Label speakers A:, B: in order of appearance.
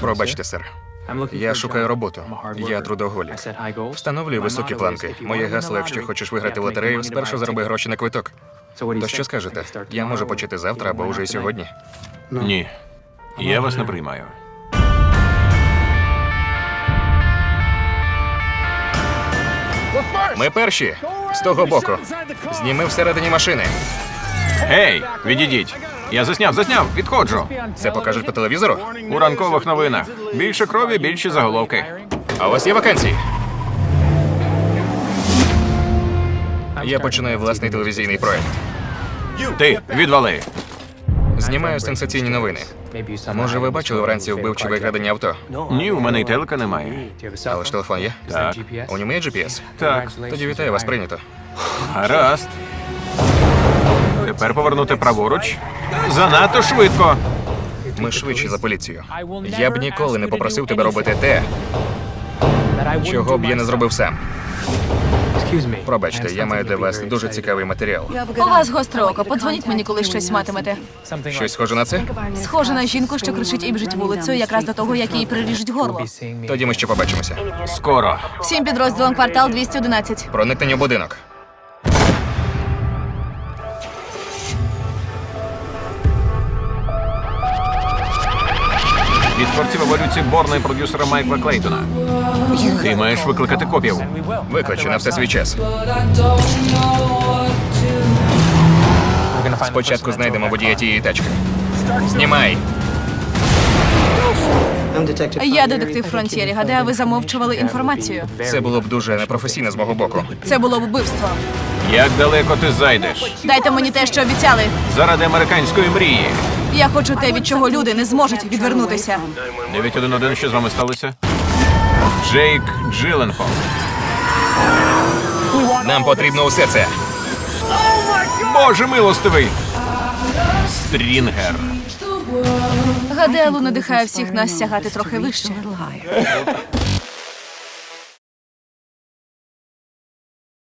A: Пробачте, сер. Я шукаю роботу. Я трудоголік. Встановлюю високі планки. Моє гасло, якщо хочеш виграти в лотерею, спершу зароби гроші на квиток. То що скажете? Я можу почати завтра або вже й сьогодні.
B: Ні. Я вас не приймаю.
A: Ми перші. З того боку. Зніми всередині машини.
B: Гей, відійдіть. Я засняв, засняв, відходжу.
A: Це покажуть по телевізору.
B: У ранкових новинах. Більше крові, більші заголовки.
A: А у вас є вакансії? Я починаю власний телевізійний проект.
B: Ти відвали.
A: Знімаю сенсаційні новини. Може, ви бачили вранці вбивче викрадення авто?
B: Ні, у мене й телека немає.
A: Але ж телефон є?
B: Так.
A: У ньому є GPS?
B: Так,
A: Тоді вітаю вас прийнято.
B: гаразд. Тепер повернути праворуч. Занадто швидко.
A: Ми швидші за поліцію. Я б ніколи не попросив тебе робити те, чого б я не зробив сам. Пробачте, я маю для вас дуже цікавий матеріал.
C: У вас гостре око. Подзвоніть мені, коли щось матимете.
A: Щось схоже на це?
C: Схоже на жінку, що кричить і біжить вулицею, якраз до того, як їй приріжуть горло.
A: Тоді ми ще побачимося.
B: Скоро.
C: Всім підрозділом квартал 211.
A: Проникнення в будинок.
B: Від творців еволюції Борна продюсера Майкла Клейтона. Ти маєш викликати копів.
A: Викличу на все свій час. Спочатку знайдемо водія тієї тачки. Знімай.
C: Я детектив Фронтєрі. Гадаю, ви замовчували інформацію.
A: Це було б дуже непрофесійно з мого боку.
C: Це було б вбивство.
B: Як далеко ти зайдеш?
C: Дайте мені те, що обіцяли.
B: Заради американської мрії.
C: Я хочу те, від чого люди не зможуть відвернутися.
B: 911, що з вами сталося? Джейк Джиленхол.
A: Нам потрібно усе це.
B: Боже милостивий! Стрінгер.
C: Гадаю, надихає всіх нас сягати трохи вище.